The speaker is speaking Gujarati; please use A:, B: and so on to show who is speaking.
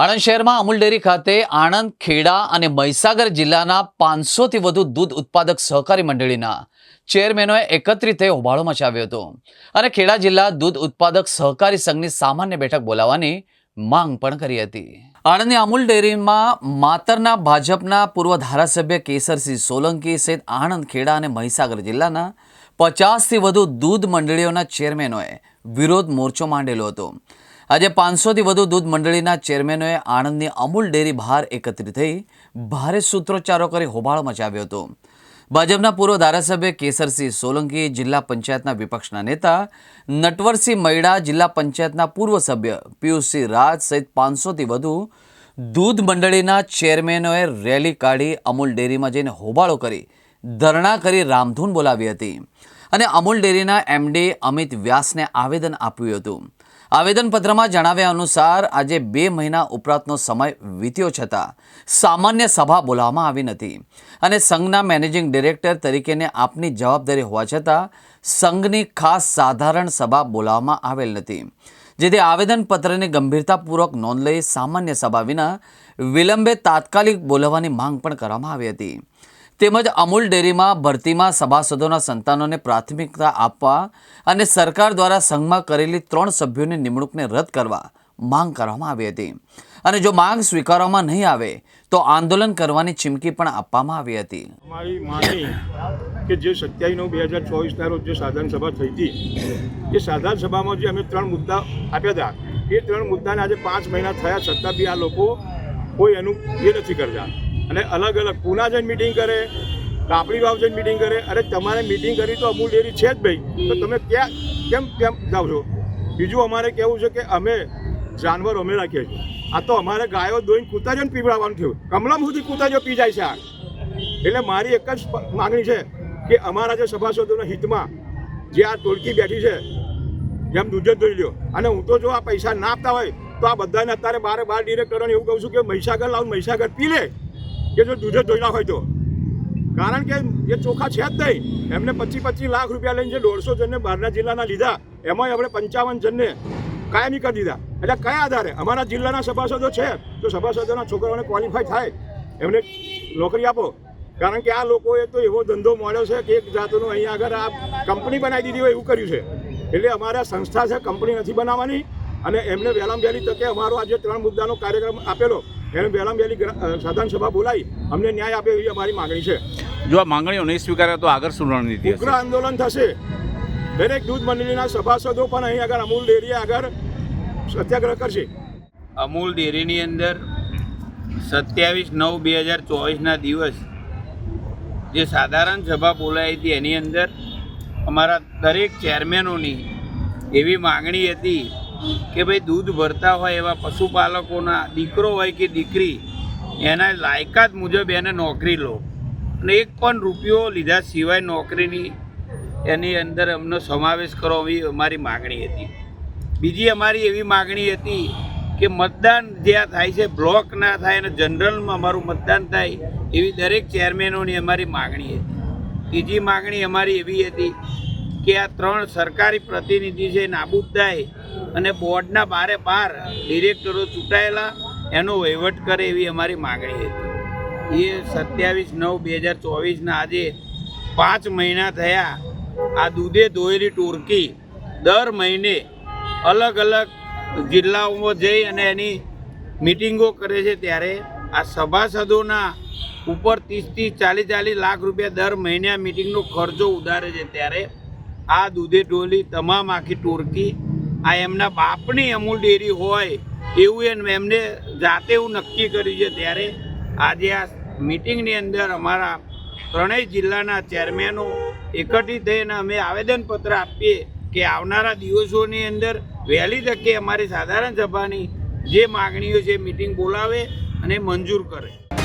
A: આણંદ શહેરમાં અમૂલ ડેરી ખાતે આણંદ, ખેડા અને મહીસાગર જિલ્લાના પાંચસોથી વધુ દૂધ ઉત્પાદક સહકારી મંડળીના ચેરમેનોએ એકત્રિત હોબાળો મચાવ્યો હતો. અને ખેડા જિલ્લા દૂધ ઉત્પાદક સહકારી સંઘની સામાન્ય બેઠક બોલાવવાની માંગ પણ કરી હતી. આણંદની અમૂલ ડેરીમાં માતરના ભાજપના પૂર્વ ધારાસભ્ય કેસરસિંહ સોલંકી સહિત આણંદ, ખેડા અને મહીસાગર જિલ્લાના પચાસથી વધુ દૂધ મંડળીઓના ચેરમેનોએ વિરોધ મોરચો માંડેલો હતો. આજે પાંચસોથી વધુ દૂધ મંડળીના ચેરમેનોએ આણંદની અમૂલ ડેરી બહાર એકત્રિત થઈ ભારે સૂત્રોચ્ચારો કરી હોબાળો મચાવ્યો હતો. ભાજપના પૂર્વ ધારાસભ્ય કેસરસિંહ સોલંકી, જિલ્લા પંચાયતના વિપક્ષના નેતા નટવરસિંહ મૈડા, જિલ્લા પંચાયતના પૂર્વ સભ્ય પિયુષસિંહ રાજ સહિત પાંચસોથી વધુ દૂધ મંડળીના ચેરમેનોએ રેલી કાઢી અમૂલ ડેરીમાં જઈને હોબાળો કરી ધરણા કરી રામધૂન બોલાવી હતી. અને અમૂલ ડેરીના એમડી અમિત વ્યાસને આવેદન આપ્યું હતું. આવેદનપત્રમાં જણાવ્યા અનુસાર, આજે બે મહિના ઉપરાંતનો સમય વીત્યો છતાં સામાન્ય સભા બોલાવવામાં આવી નથી અને સંઘના મેનેજિંગ ડિરેક્ટર તરીકેને આપની જવાબદારી હોવા છતાં સંઘની ખાસ સાધારણ સભા બોલાવવામાં આવેલ નથી, જેથી આવેદનપત્રની ગંભીરતાપૂર્વક નોંધ લઈ સામાન્ય સભા વિના વિલંબે તાત્કાલિક બોલાવવાની માંગ પણ કરવામાં આવી હતી. તેમજ અમૂલ ડેરીમાં ભરતીમાં સભાસદોના સંતાનોને પ્રાથમિકતા આપવા અને સરકાર દ્વારા સંઘમાં કરેલી ત્રણ સભ્યોની નિમણૂકને રદ કરવા માંગ કરવામાં આવી હતી. અને જો માંગ સ્વીકારવામાં નહીં આવે, તો આંદોલન કરવાની ચીમકી પણ આપવામાં આવી હતી.
B: અમારી માની કે જે સત્યાવીસ નવ બે હજાર ચોવીસના રોજ જે સાધારણ થઈ હતી, એ સાધારણ સભામાં જે અમે ત્રણ મુદ્દા આપ્યા હતા, એ ત્રણ મુદ્દાને આજે પાંચ મહિના થયા, છતાં બી આ લોકો કોઈ એનું એ નથી કરતા. અને અલગ અલગ પુના જઈને મિટિંગ કરે, કાપડી વાવ જઈને મિટિંગ કરે. અરે, તમારે મિટિંગ કરી તો અમૂલ ડેરી છે જ ભાઈ. તો તમે ક્યાં, કેમ કેમ? જાઓ છો. બીજું અમારે કહેવું છે કે અમે જાનવર અમે રાખીએ છીએ. આ તો અમારે ગાયો દોઈને કૂતા જઈને પીવડાવવાનું થયું. કમલમ સુધી કૂતા જો પી જાય છે આ. એટલે મારી એક જ માગણી છે કે અમારા જે સભાસદોના હિતમાં જે આ ટોળકી બેઠી છે, જેમ દૂધ જ ધોઈ લ્યો. અને હું તો જો આ પૈસા ના આપતા હોય, તો આ બધાને અત્યારે બારે બાર ડિરેક્ટરોને એવું કહું છું કે મહીસાગર લાવ મહીસાગર પી લે. કે જો દૂધે જ હોય તો. કારણ કે એ ચોખા છે જ નહીં. એમને પચીસ પચીસ લાખ રૂપિયા લઈને જે દોઢસો જણને બહારના જિલ્લાના લીધા એમાં આપણે પંચાવન જણને કાયમી કરી દીધા. એટલે કયા આધારે? અમારા જિલ્લાના સભાસદો છે. તો સભાસદોના છોકરાઓને ક્વોલિફાય થાય. એમને નોકરી આપો. કારણ કે આ લોકોએ તો એવો ધંધો મળ્યો છે કે એક જાતનો અહીંયા આગળ આ કંપની બનાવી દીધી હોય એવું કર્યું છે. એટલે અમારા સંસ્થા છે કંપની નથી બનાવવાની. અને એમને વહેલામ વહેલી તકે અમારો આજે ત્રણ મુદ્દાનો કાર્યક્રમ આપેલો. એને વહેલામ વહેલી સાધારણ સભા બોલાવી અમને ન્યાય આપે એવી અમારી માગણી છે.
C: જો આ માંગણીઓ નહીં સ્વીકારે તો આગળ શું રણનીતિ
B: ઉગ્ર આંદોલન થશે. દરેક દૂધ મંડળીના સભાસદો પણ અહીં આગળ અમૂલ ડેરી આગળ સત્યાગ્રહ કરશે.
D: અમૂલ ડેરીની અંદર સત્યાવીસ નવ બે હજાર ચોવીસના દિવસ જે સાધારણ સભા બોલાઈ હતી એની અંદર અમારા દરેક ચેરમેનોની એવી માગણી હતી કે ભાઈ દૂધ ભરતા હોય એવા પશુપાલકોના દીકરો હોય કે દીકરી, એના લાયકાત મુજબ એને નોકરી લો. અને એક પણ રૂપિયો લીધા સિવાય નોકરીની એની અંદર અમનો સમાવેશ કરો એવી અમારી માગણી હતી. બીજી અમારી એવી માગણી હતી કે મતદાન જ્યાં થાય છે, બ્લોક ના થાય અને જનરલમાં અમારું મતદાન થાય, એવી દરેક ચેરમેનોની અમારી માગણી હતી. ત્રીજી માગણી અમારી એવી હતી કે આ ત્રણ સરકારી પ્રતિનિધિ છે એ નાબૂદ થાય અને બોર્ડના બારે બાર ડિરેક્ટરો ચૂંટાયેલા, એનો વહીવટ કરે એવી અમારી માગણી હતી એ સત્યાવીસ નવ બે હજાર ચોવીસના આજે પાંચ મહિના થયા. આ દૂધે ધોયેલી ટોળકી દર મહિને અલગ અલગ જિલ્લાઓમાં જઈ અને એની મિટિંગો કરે છે ત્યારે આ સભાસદોના ઉપર ત્રીસથી ચાલીસ ચાલીસ લાખ રૂપિયા દર મહિને આ મિટિંગનો ખર્ચો ઉધારે છે. ત્યારે આ દૂધે ઢોલી તમામ આખી ટોળકી આ એમના બાપની અમૂલ ડેરી હોય, એવું એમ- એમને જાતે એવું નક્કી કર્યું છે. ત્યારે આજે આ મિટિંગની અંદર અમારા ત્રણેય જિલ્લાના ચેરમેનો એકઠી થઈને અમે આવેદનપત્ર આપીએ કે આવનારા દિવસોની અંદર વહેલી તકે અમારી સાધારણ સભાની જે માગણીઓ છે, મિટિંગ બોલાવે અને મંજૂર કરે.